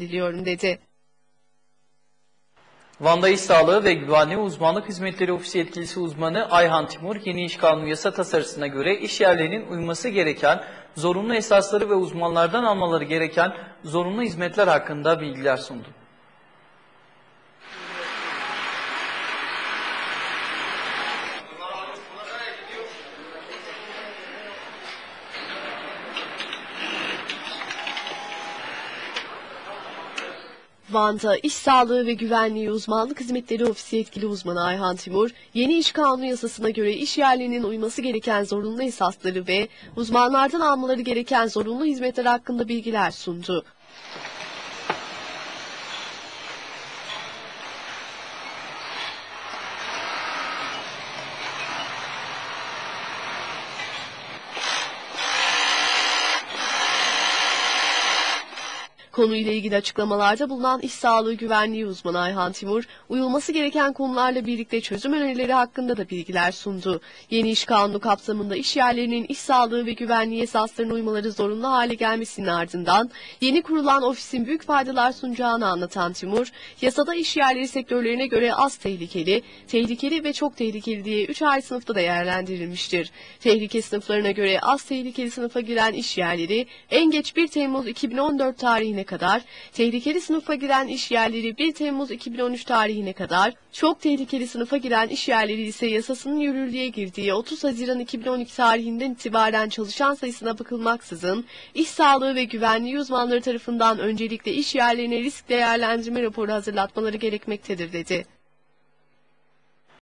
diliyorum dedi. Van'da İş Sağlığı ve Güvenliği Uzmanlık Hizmetleri Ofisi Yetkilisi Uzmanı Ayhan Timur, yeni iş kanunu yasa tasarısına göre iş yerlerinin uyması gereken zorunlu esasları ve uzmanlardan almaları gereken zorunlu hizmetler hakkında bilgiler sundu. Van'da İş Sağlığı ve Güvenliği Uzmanlık Hizmetleri Ofisi yetkili uzmanı Ayhan Timur, yeni iş kanunu yasasına göre iş yerlerinin uyması gereken zorunlu esasları ve uzmanlardan almaları gereken zorunlu hizmetler hakkında bilgiler sundu. Konuyla ilgili açıklamalarda bulunan İş Sağlığı Güvenliği uzmanı Ayhan Timur, uyulması gereken konularla birlikte çözüm önerileri hakkında da bilgiler sundu. Yeni iş kanunu kapsamında iş yerlerinin iş sağlığı ve güvenliği esaslarına uymaları zorunlu hale gelmesinin ardından yeni kurulan ofisin büyük faydalar sunacağını anlatan Timur, yasada iş yerleri sektörlerine göre az tehlikeli, tehlikeli ve çok tehlikeli diye 3 ayrı sınıfta değerlendirilmiştir. Tehlike sınıflarına göre az tehlikeli sınıfa giren iş yerleri en geç 1 Temmuz 2014 tarihine kadar, tehlikeli sınıfa giren iş yerleri 1 Temmuz 2013 tarihine kadar, çok tehlikeli sınıfa giren iş yerleri ise yasasının yürürlüğe girdiği 30 Haziran 2012 tarihinden itibaren çalışan sayısına bakılmaksızın, iş sağlığı ve güvenliği uzmanları tarafından öncelikle iş yerlerine risk değerlendirme raporu hazırlatmaları gerekmektedir dedi.